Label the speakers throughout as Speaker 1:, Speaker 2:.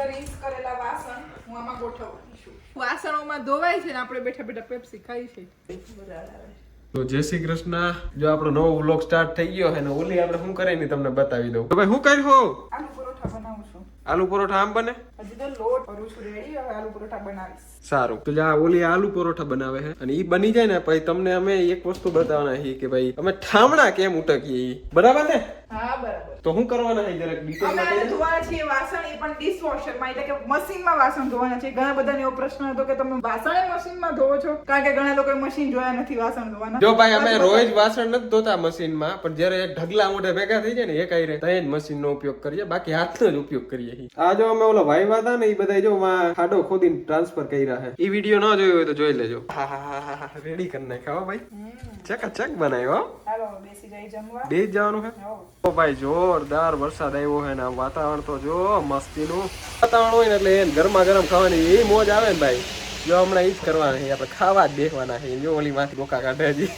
Speaker 1: બધા રીંસ કરેલા વાસણ હું આમાં ગોઠવવાની છું. વાસણોમાં ધોવાય છે ને આપણે બેઠા બેઠા પેપ્સી ખાઈ છે.
Speaker 2: તો જય શ્રી કૃષ્ણ. જો આપણો નવો વ્લોગ સ્ટાર્ટ થઈ ગયો છે ઓલી આપણે શું કરે ને તમને બતાવી દઉં. તો ભાઈ શું કર્યું? હો
Speaker 1: આલુ પરોઠા બનાવું છું.
Speaker 2: આલુ પરોઠા આમ બને?
Speaker 1: હજી તો લોટ કરું છું રેડી હવે આલુ પરોઠા બનાવીશ.
Speaker 2: સારું. તો જા ઓલી આલુ પરોઠા બનાવે છે. અને ઈ બની જાય ને પછી તમને અમે એક વસ્તુ બતાવવાના છીએ કે ભાઈ અમે ઠામણા કેમ ઉટકીએ બરાબર ને?
Speaker 1: હા બરાબર.
Speaker 2: તો શું કરવાના છે જરાક ડિટેલમાં અમે
Speaker 1: ધોવાના છે વાસણ એ પણ ડિશવોશરમાં એટલે કે મશીનમાં વાસણ ધોવાના છે. ઘણા બધાને એવો પ્રશ્ન હતો કે તમે વાસણ મશીનમાં ધોવો છો? કારણ કે ઘણા લોકોએ મશીન જોયા નથી વાસણ ધોવાના.
Speaker 2: જો ભાઈ અમે રોજ વાસણ નથી ધોતા મશીનમાં પણ જ્યારે ઢગલા મોઢે ભેગા થઈ જાય ને એક આઈ રે તઈ જ મશીનનો ઉપયોગ કરીએ બાકી હાથનો જ ઉપયોગ કરીએ છીએ. આ જો અમે ઓલા ભાઈ હતા ને એ બધા જો માં ખાડો ખોદીને ટ્રાન્સફર કર્યા છે. એ વીડિયો ન જોયો હોય તો જોઈ લેજો. હા હા હા હા હા રેડી કરી નાખ્યા હો ભાઈ. ચક બનાવ્યો
Speaker 1: બેસી જાય જમવા.
Speaker 2: બે જવાનું છે ઓ ભાઈ જોરદાર વરસાદ આવ્યો છે ને વાતાવરણ તો જો મસ્તીનું. વાતાવરણ હોય ને એટલે એને ગરમા ગરમ ખાવાની એ મોજ આવે ને ભાઈ. જો હમણાં એ જ કરવાના આપણે ખાવા જ બેસવાના છે. જો ઓલી માંથી બોકા કાઢે હજી.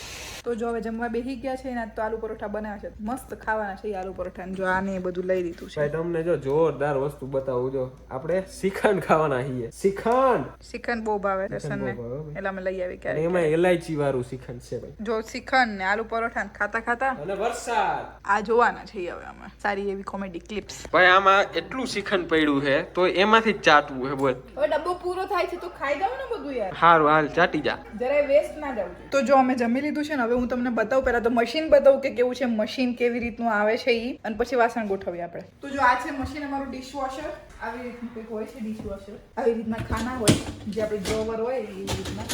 Speaker 1: તો જો હવે જમવા બેસી ગયા છે એના તો આલુ પરોઠા બનાવ્યા છે. મસ્ત ખાવાના છે આલુ પરોઠા જો આને બધું લઈ લીધું છે.
Speaker 2: ભાઈ તમને જો જોરદાર વસ્તુ બતાવું જો આપણે શ્રીખંડ ખાવાના છીએ. શ્રીખંડ!
Speaker 1: શ્રીખંડ બહુ ભાવે રસન ને એટલે અમે લઈ આવી ક્યારે
Speaker 2: એમાં એલાયચી વાળું શ્રીખંડ છે ભાઈ.
Speaker 1: જો શ્રીખંડ ને આલુ પરોઠા ને ખાતા ખાતા
Speaker 2: અને વરસાદ!
Speaker 1: આ જોવાના છે હવે અમે. સારી એવી કોમેડી ક્લિપ્સ
Speaker 2: ભાઈ આમાં એટલું શ્રીખંડ પડ્યું છે તો એમાંથી ચાટવું છે બોલ.
Speaker 1: હવે ડબ્બો પૂરો થાય છે તો ખાઈ દઉં ને બધું યાર.
Speaker 2: હારું હાલ ચાટી જા.
Speaker 1: જરાય વેસ્ટ ના જાવ તો જો અમે જમી લીધું છે ને હવે હું તમને બતાવું પહેલા તો મશીન બતાવું કે કેવું છે મશીન કેવી રીતનું આવે છે ઈ અને પછી વાસણ ગોઠવીએ આપણે. તો જો આ છે મશીન અમારું ડિશવોશર આવી રીતનું કંઈક હોય છે ડિશવોશર આવી રીતના ખાના હોય જે આપણે ડ્રોવર હોય એવી રીતના.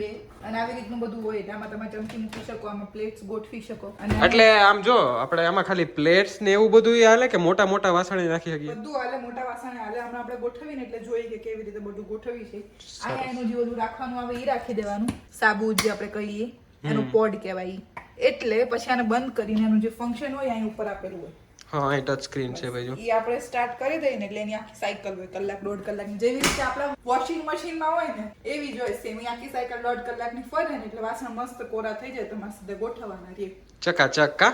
Speaker 1: બે. અને આવી રીતનું બધું હોય એટલે આમાં તમે ચમચી મૂકી શકો આમાં પ્લેટ્સ ગોઠવી શકો. અને
Speaker 2: એટલે આમ જો આપણે આમાં ખાલી પ્લેટ્સ ને એવું બધું હાલે કે મોટા મોટા વાસણે રાખી શકીએ?
Speaker 1: બધું હાલે મોટા વાસણે હાલે. હમણાં આપણે ગોઠવીને એટલે જોઈએ કે કેવી રીતે બધું ગોઠવી છે એનું જે બધું રાખવાનું આવે એ રાખી દેવાનું. સાબુ જે આપણે કહીએ. એનું પોડ કહેવાય. એટલે પછી આને બંધ કરીને એનું જે ફંક્શન હોય અહીં ઉપર આપેલું હોય.
Speaker 2: હા એ ટચ સ્ક્રીન છે ભાઈ જો.
Speaker 1: એ આપણે સ્ટાર્ટ કરી દઈએ ને એટલે એની આખી સાયકલ હોય. કલાક દોઢ કલાકની. જેવી રીતે આપણા વોશિંગ મશીનમાં હોય ને એવી જ હોય સેમ આખી સાયકલ દોઢ કલાકની ફરે ને એટલે વાસણ મસ્ત કોરા થઈ જાય તમારે સીધા ગોઠવવાના રે
Speaker 2: ચકા ચકા.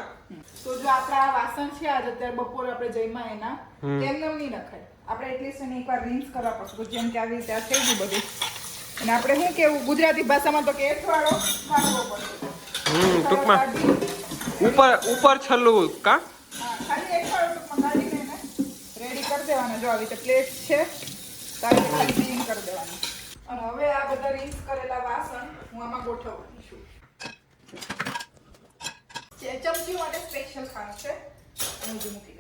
Speaker 1: તો જો આપણા આ વાસણ છે આજ અત્યારે બપોરે આપણે જઈમાં એના એમ નહીં નખાય આપણે એટલીસ્ટ એને એકવાર રિન્સ કરવા પડશે. જેમ કે આવી રીતે આ થઈ ગયું બધું. અને આપણે શું કેવું ગુજરાતી ભાષામાં તો કે એઠવાડો કાઢવો પડશે
Speaker 2: હમ ટૂંકમાં. ઉપર ઉપર છલ્લું કા?
Speaker 1: હા, ખાલી એઠવાડો ટૂંકમાં કાઢીને રેડી કરી દેવાના. જો આવી રીતે પ્લેટ છે તારી ખાલી ક્લીન કરી દેવાનું. અને હવે આ બધા રીસ કરેલા વાસણ હું આમાં ગોઠવવાની છું ચમચી માટે સ્પેશિયલ ખાસ છે જે મૂકી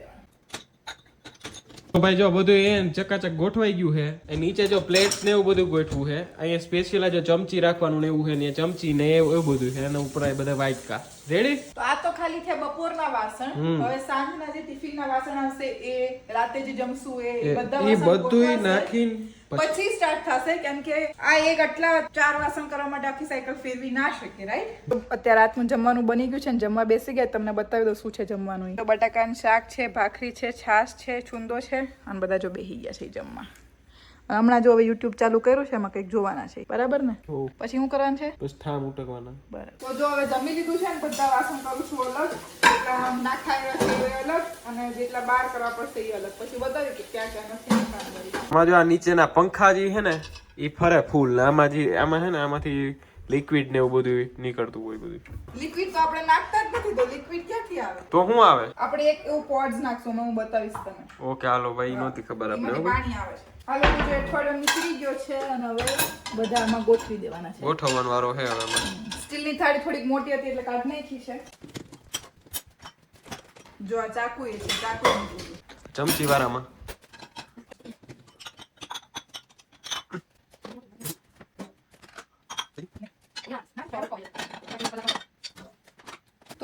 Speaker 2: તો ભાઈ જો બધું એ ચકાચક ગોઠવાઈ ગયું છે એ નીચે જો પ્લેટ ને એવું બધું ગોઠવું છે. અહીંયા સ્પેશિયલ જો ચમચી રાખવાનું ને એવું છે ને ચમચી ને એવું બધું છે અને ઉપર આ બધા વાઇટકા. રેડી
Speaker 1: તો ખાલી થયા બપોરના વાસણ. હવે સાંજના જે ટિફિનના વાસણ આવશે એ રાતે જે જમશું એ બધા
Speaker 2: એ બધું. નાખીને પછી-
Speaker 1: પછી સ્ટાર્ટ થશે કેમ કે આ એક આટલા ચાર વાસણ કરવા માટે આખી સાયકલ ફેરવી ના શકે રાઈટ અત્યારે રાતનું જમવાનું બની ગયું છે ને જમવા બેસી ગયા તમને બતાવી દઉં શું છે જમવાનું. તો બટાકાનું શાક છે ભાખરી છે છાશ છે છુંદો છે અને બધા જો બેસી ગયા છે જમવા. હમણાં જો હવે યુટ્યુબ ચાલુ કર્યું છે એમાં કંઈક જોવાના છે. બરાબર ને? પછી શું કરવાનું છે?
Speaker 2: બસ ઠામ ઉટકવાના.
Speaker 1: બરાબર. તો જો હવે જમી લીધું છે ને બધા વાસણ કરું છું અલગ. જેટલા નાખાયા છે એ અલગ. અને જેટલા બહાર કરવા પડશે એ અલગ. પછી બતાવ્યું કે ક્યાં ક્યાં નથી
Speaker 2: આમાં જો આ નીચેના પંખા જે છે ને એ ફરે ફૂલ ને આમાં જે આમાં છે ને આમાંથી લિક્વિડ ને એવું બધું નીકળતું હોય બધું.
Speaker 1: લિક્વિડ તો આપણે નાખતા જ નથી તો લિક્વિડ ક્યાંથી આવે?
Speaker 2: તો શું આવે?
Speaker 1: આપણે એક એવું પોડ્સ નાખશું હું બતાવીશ તમને
Speaker 2: ઓકે હાલો ભાઈ નહોતી ખબર આપણે
Speaker 1: પાણી આવે છે. હાલો બીજો અઠવાડિયો નીકળી ગયો છે અને હવે બધા આમાં ગોઠવી દેવાના છે.
Speaker 2: ગોઠવવાનો વારો છે હવે
Speaker 1: સ્ટીલની થાળી થોડીક મોટી હતી એટલે કાઢ નાખી છે. જો આ ચાકુ છે ચાકુ
Speaker 2: ચમચી વાળામાં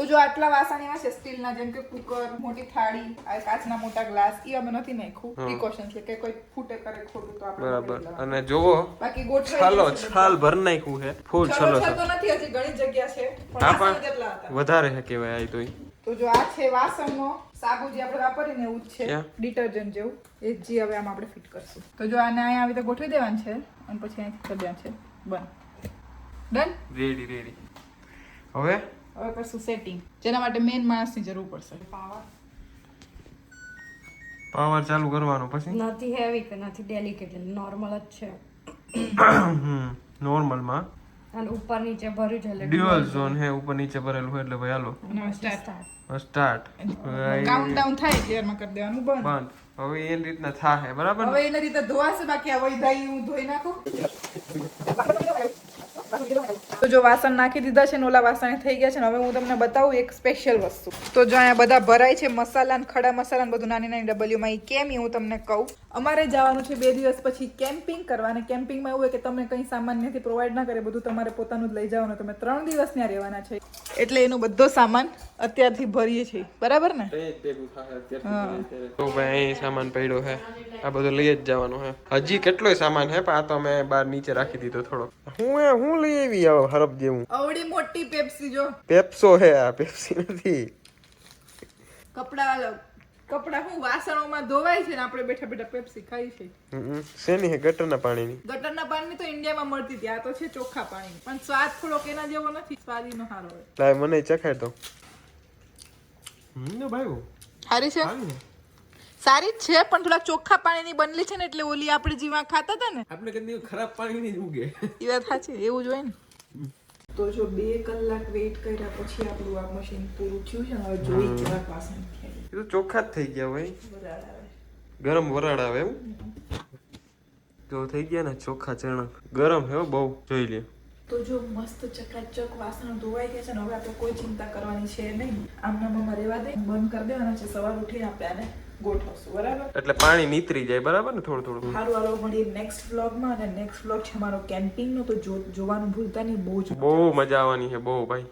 Speaker 1: જો આટલા વાસણ એવા છે સ્ટીલના જેમ કે કુકર મોટી થાળી આ કાચના મોટા ગ્લાસ એ અમે નથી નાખ્યું. પ્રિકોશન છે કે કોઈ ફૂટે કરે ખોટું તો આપણે
Speaker 2: બરાબર. અને જોવો
Speaker 1: બાકી ગોઠવાઈ
Speaker 2: છાલો. છાલ ભર નાખ્યું છે. ફૂલ
Speaker 1: છાલો છે તો નથી હજી ઘણી જગ્યા છે પણ હતા.
Speaker 2: વધારે છે કેવાય આઈ તો
Speaker 1: તો જો આ છે વાસણનો સાબુ જે આપણે વાપરીને એવું જ છે? ડિટર્જન્ટ જેવું. એ જ જે હવે આમ આપણે ફિટ કરશું. તો જો આને અહીંયા આવી રીતે ગોઠવી દેવાનું છે અને પછી અહીંથી કરી દેવાનું છે. બન. ડન?
Speaker 2: રેડી રેડી હવે?
Speaker 1: હવે કરશું સેટિંગ જેના માટે મેન માણસની જરૂર પડશે. પાવર
Speaker 2: પાવર ચાલુ કરવાનો પછી?
Speaker 3: નથી હેવી કે નથી ડેલિકેટ નોર્મલ જ છે.
Speaker 2: નોર્મલમાં.
Speaker 3: અને ઉપર નીચે ભર્યું છે એટલે
Speaker 2: ડ્યુઅલ ઝોન હે ઉપર નીચે ભરેલું હોય એટલે ભાઈ હાલો. સ્ટાર્ટ
Speaker 1: કાઉન્ટડાઉન થાય ગિયરમાં કરી દેવાનું બંધ.
Speaker 2: બંધ. હવે એ રીતના થાય બરાબર
Speaker 1: હવે એના રીતે ધોવાશે બાકી આ વૈદાઈ હું ધોઈ નાખું. તો જો વાસણ નાખી દીધા છે ને ઓલા વાસણ થઈ ગયા છે ને હવે હું તમને બતાવું એક સ્પેશિયલ વસ્તુ. તો જો અહીંયા બધા ભરાય છે મસાલા ખડા મસાલા બધું નાની નાની ડબલીઓમાં એ કેમ હું તમને કહું. અમારે જવાનું છે બે દિવસ પછી કેમ્પિંગ કરવા અને કેમ્પિંગમાં એવું હોય કે તમે કંઈ સામાન નથી પ્રોવાઈડ ના કરે, બધું તમારે પોતાનું જ લઈ જવાનું. તમે ત્રણ દિવસ ત્યાં રહેવાના છે. એટલે એનો બધો સામાન અત્યારથી ભરીએ છીએ. બરાબર ને.
Speaker 2: તો ભાઈ અહીં સામાન પડ્યો હે. આ બધું લઈ જ જવાનો હે. હજી કેટલોય સામાન હે પણ આ તો મેં બાર નીચે રાખી દીધો થોડો. હું એ હું લઈ આવી આવો હરફ જેવું?
Speaker 1: અવડી મોટી પેપ્સી જો.
Speaker 2: પેપ્સો હે આ પેપ્સી નથી.
Speaker 1: કપડા કપડા હું વાસણોમાં ધોવાય છે ને આપણે બેઠા બેઠા પેપ્સી ખાઈ છે.
Speaker 2: શેની હે ગટરના પાણીની?
Speaker 1: ગટરના પાણીની તો ઇન્ડિયામાં મળતી હતી. આ તો છે ચોખ્ખા પાણી પણ સ્વાદ થોડો કેના જેવો નથી. સ્વાદ એનો સારો હોય.
Speaker 2: લાય મને ચખાય તો. હમ ભાઈ
Speaker 1: સારી છે?
Speaker 2: સારી
Speaker 1: જ છે પણ થોડાક ચોખ્ખા પાણીની બનલી છે ને એટલે ઓલી આપણે જીવા ખાતા હતા ને.
Speaker 2: આપણે કદી ખરાબ પાણી નહીં ઉગે.
Speaker 1: એ વાત સાચી એવું જ હોય ને. તો જો બે કલાક વેઇટ કર્યા પછી આપણું આ મશીન પૂરું થયું છે હવે જોઈ જરાક વાસણ
Speaker 2: એ તો ચોખ્ખા જ થઈ ગયા ભાઈ.
Speaker 1: વરાળ આવે.
Speaker 2: ગરમ વરાળ આવે એમ. જો થઈ ગયા ને ચોખ્ખા ચણા. ગરમ હે બહુ. જોઈ લે.
Speaker 1: તો જો મસ્ત ચકાચક વાસણ ધોવાઈ ગયા છે ને હવે આપણે કોઈ ચિંતા કરવાની છે નહીં. આમના મામા રહેવા દે. બંધ કરી દેવાના છે. સવાર ઉઠીને આપણે આને ગોઠવશું બરાબર?
Speaker 2: એટલે પાણી નીતરી જાય બરાબર ને થોડું થોડું?
Speaker 1: સારું હાલો મળીએ નેક્સ્ટ વ્લોગમાં અને નેક્સ્ટ વ્લોગ છે અમારો કેમ્પિંગનો તો જો જોવાનું ભૂલતા નહીં બહુ જ
Speaker 2: બહુ મજા આવવાની છે બહુ ભાઈ.